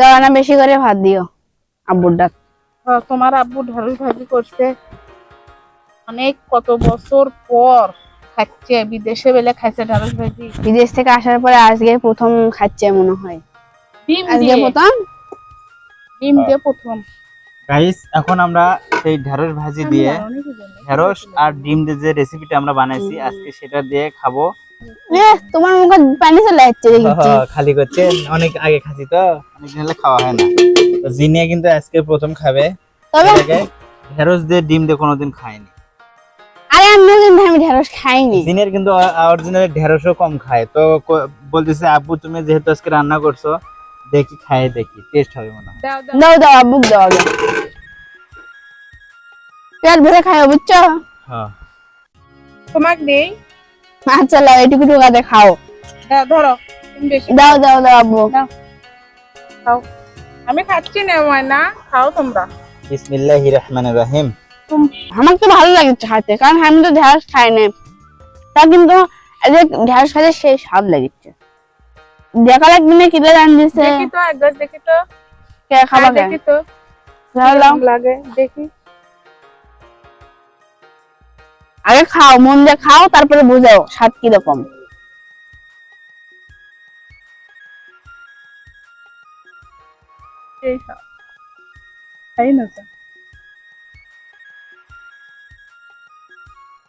দাও না বেশি করে ভাত দিও আব্বুর ডাক হ্যাঁ, তোমার আব্বু ঢেঁড়স ভাজি করছে। অনেক কত বছর পর খাচ্ছে বিদেশে বেলে খাইছে ভাজি বিদেশ থেকে আসার পরে আজকে প্রথম খাচ্ছে মনে হয়। ডিম আজকে দিয়ে? প্রথম? ডিম দিয়ে প্রথম। গাইস এখন আমরা সেই ঢেঁড়স ভাজি দিয়ে ঢেঁড়স আর ডিম দিয়ে যে রেসিপিটা আমরা বানাইছি আজকে সেটা দিয়ে খাব। তোমার মুখে পানি চলে যাচ্ছে খালি করছে অনেক আগে খাচ্ছি তো। অনেক হলে খাওয়া হয় না। তো জিনিয়া কিন্তু আজকে প্রথম খাবে। তবে ঢেঁড়স দিয়ে ডিম দিয়ে কোনোদিন খায়নি। আরে আমিও কিন্তু আমি ঢেঁড়স খাইনি। জিনের কিন্তু অরিজিনাল ঢেঁড়সও কম খায়। তো বলতেছে আব্বু তুমি যেহেতু আজকে রান্না করছ দেখি খাই দেখি টেস্ট হবে মনে হয়। দাও দাও। দাও দাও দাও পেট ভরে খাও বুঝছ? হ্যাঁ। তোমাকে দেই। আচ্ছা লাও এটুকু টুকাতে খাও। ধরো দাও দাও দাও আব্বু খাও। আমি খাচ্ছি না ময়না। খাও তোমরা। বিসমিল্লাহির রহমানির রহিম। আমার তো ভালো লাগে খাইতে কারণ আমি তো ঢেঁড়স খাই না তা কিন্তু ঢেঁড়স খাইতে সেই স্বাদ লাগছে দেখা লাগবে না কিলো রান দিছে দেখি তো একবার দেখি তো। কে খাবা হ্যাঁ, দেখি তো। দাও। লাগে? দেখি। আগে খাও মন দিয়ে খাও তারপরে বুঝাও স্বাদ কীরকম?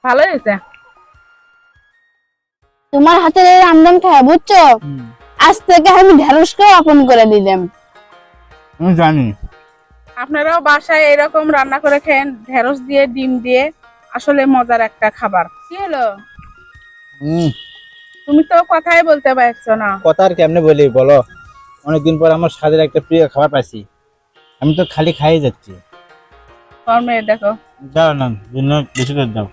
ভালো হয়েছে? তোমার হাতের এই রামদাম খায় বুঝছ? আজ থেকে আমি ঢেঁড়সকেও আপন করে দিলাম। জানি। আপনারাও বাসায় এরকম রান্না করে খেন ঢেঁড়স দিয়ে ডিম দিয়ে। আসলে মজার একটা খাবার। কি হলো? হুম তুমি তো কথাই বলতে পারছ না। কথা আর কেমনে বলি বলো? অনেকদিন পর আমার স্বাদের একটা প্রিয় খাবার পাইছি। আমি তো খালি খাই যাচ্ছি। তোমার দেখো। দাও না জন্য বেশি করে দাও।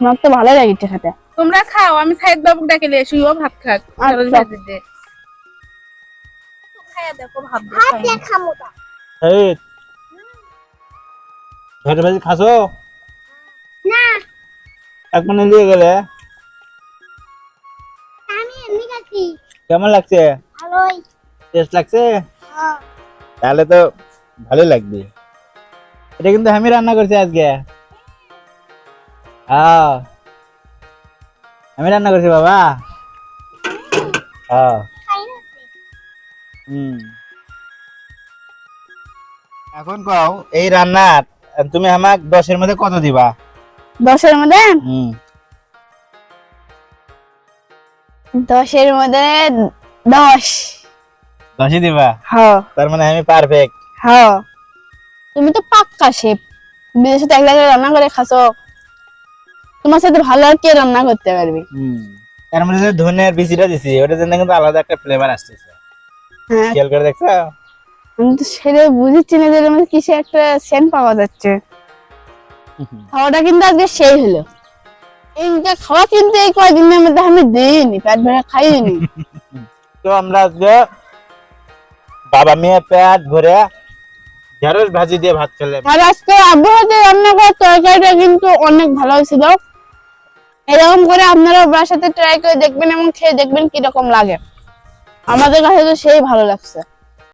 আমার তো ভালো লাগছে খেতে। তোমরা খাও আমি সাইদ বাবুক ডাকে নিয়ে ও ভাত খাক। ঢেঁড়স আচ্ছা। ভাজি দেখো ভাত খাই। এই ঢেঁড়স ভাজি খাসো? না। এক মানে নিয়ে গেলে? আমি এমনি খাচ্ছি। কেমন লাগছে? ভালোই। টেস্ট লাগছে? হ্যাঁ। তাহলে তো ভালোই লাগবে। এটা কিন্তু আমি রান্না করছি আজকে। হ্যাঁ। আমি রান্না করছি বাবা। হ্যাঁ। খাই হুম। এখন কও এই রান্নার তুমি আমাক দশের মধ্যে কত দিবা? দশের মধ্যে? দশের মধ্যে দশ। দশই দিবা? হ। তার মানে আমি পারফেক্ট হ। তুমি তো পাক্কা শেফ। বিদেশে তো একলা রান্না করে খাসো তোমার সাথে ভালো আর কে রান্না করতে পারবে? হুম। তার মধ্যে যে ধনের বিচিটা দিছি ওটার জন্য কিন্তু আলাদা একটা ফ্লেভার আসতেছে। হ্যাঁ। খেয়াল করে দেখছ? আমি তো সেটা বুঝেছি না যে মধ্যে কিসে একটা সেন্ট পাওয়া যাচ্ছে। খাওয়াটা কিন্তু আজকে সেই হলো। এইটা খাওয়া কিন্তু এই কয়দিনের মধ্যে আমি দিইনি পেট ভরে খাইনি। তো আমরা আজকে বাবা মেয়ে পেট ভরে ঢেঁড়স ভাজি দিয়ে ভাত খেলাম। আর আজকে আব্বু হাতে রান্না করার তরকারিটা কিন্তু অনেক ভালো হয়েছিল এরকম করে আপনারা বাসাতে ট্রাই করে দেখবেন এবং খেয়ে দেখবেন কীরকম লাগে। আমাদের কাছে তো সেই ভালো লাগছে।